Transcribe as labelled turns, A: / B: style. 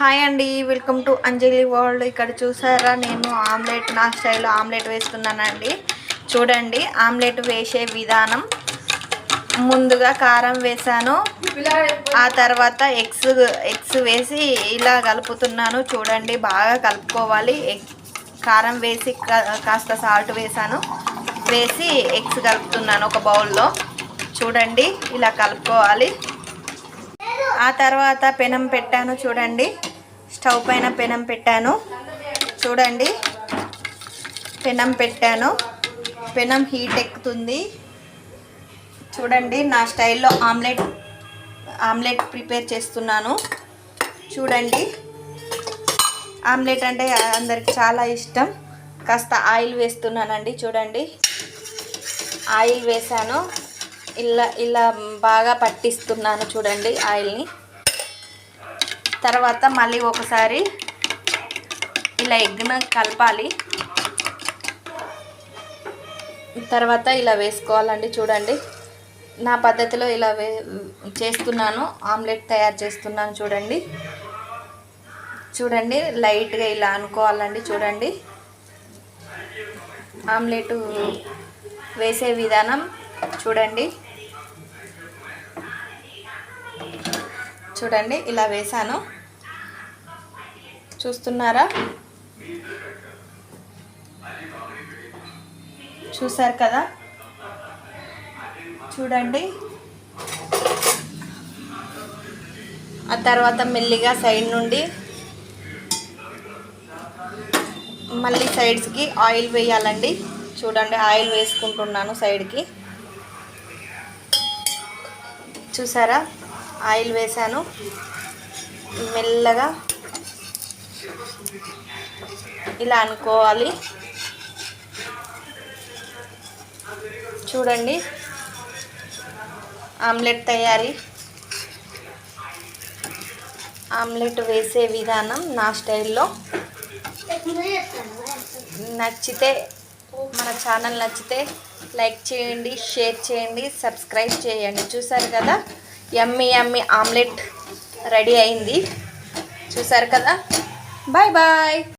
A: Hi అండి welcome to Anjali world. ఇక్కడ చూసారా నేను ఆమ్లెట్ నా స్టైల్లో ఆమ్లెట్ వేస్తున్నానండి చూడండి ఆమ్లెట్ వేసే విధానం. ముందుగా కారం వేసాను. ఆ తర్వాత ఎగ్స్ ఎగ్స్ వేసి ఇలా కలుపుతున్నాను. చూడండి బాగా కలుపుకోవాలి. ఎగ్ కారం వేసి కా- కాస్త సాల్ట్ వేసాను. వేసి ఎగ్స్ కలుపుతున్నాను ఒక బౌల్లో. చూడండి ఇలా కలుపుకోవాలి. ఆ తర్వాత పెనం పెట్టాను చూడండి. స్టవ్ పైన పెనం పెట్టాను. చూడండి. పెనం పెట్టాను. పెనం హీట్ ఎక్కుతుంది. చూడండి నా స్టైల్లో ఆమ్లెట్ ఆమ్లెట్ ప్రిపేర్ చేస్తున్నాను. చూడండి. ఆమ్లెట్ అంటే అందరికి చాలా ఇష్టం. కాస్త ఆయిల్ వేస్తున్నానండి చూడండి. ఆయిల్ వేసాను ఇలా ఇలా బాగా పట్టిస్తున్నాను చూడండి ఆయిల్ని. తర్వాత మళ్ళీ ఒకసారి ఇలా ఎగ్గున కలపాలి. తర్వాత ఇలా వేసుకోవాలండి చూడండి. నా పద్ధతిలో ఇలా వే చేస్తున్నాను ఆమ్లెట్ తయారు చేస్తున్నాను చూడండి. చూడండి లైట్గా ఇలా అనుకోవాలండి చూడండి. ఆమ్లెట్ వేసే విధానం చూడండి. చూడండి ఇలా వేసాను చూస్తున్నారా? చూసారు కదా? చూడండి. ఆ తర్వాత మెల్లిగా సైడ్ నుండి మళ్ళీ సైడ్స్కి ఆయిల్ వేయాలండి. చూడండి ఆయిల్ వేసుకుంటున్నాను సైడ్కి. చూసారా? ఆయిల్ వేసాను. మెల్లగా ఇలా అనుకోవాలి. చూడండి. ఆమ్లెట్ తయారీ. ఆమ్లెట్ వేసే విధానం నా స్టైల్లో. నచ్చితే మన ఛానల్ నచ్చితే లైక్ చేయండి షేర్ చేయండి సబ్స్క్రైబ్ చేయండి. చూసారు కదా? యమ్మీ యమ్మీ ఆమ్లెట్ రెడీ అయింది. చూసారు కదా? Bye bye.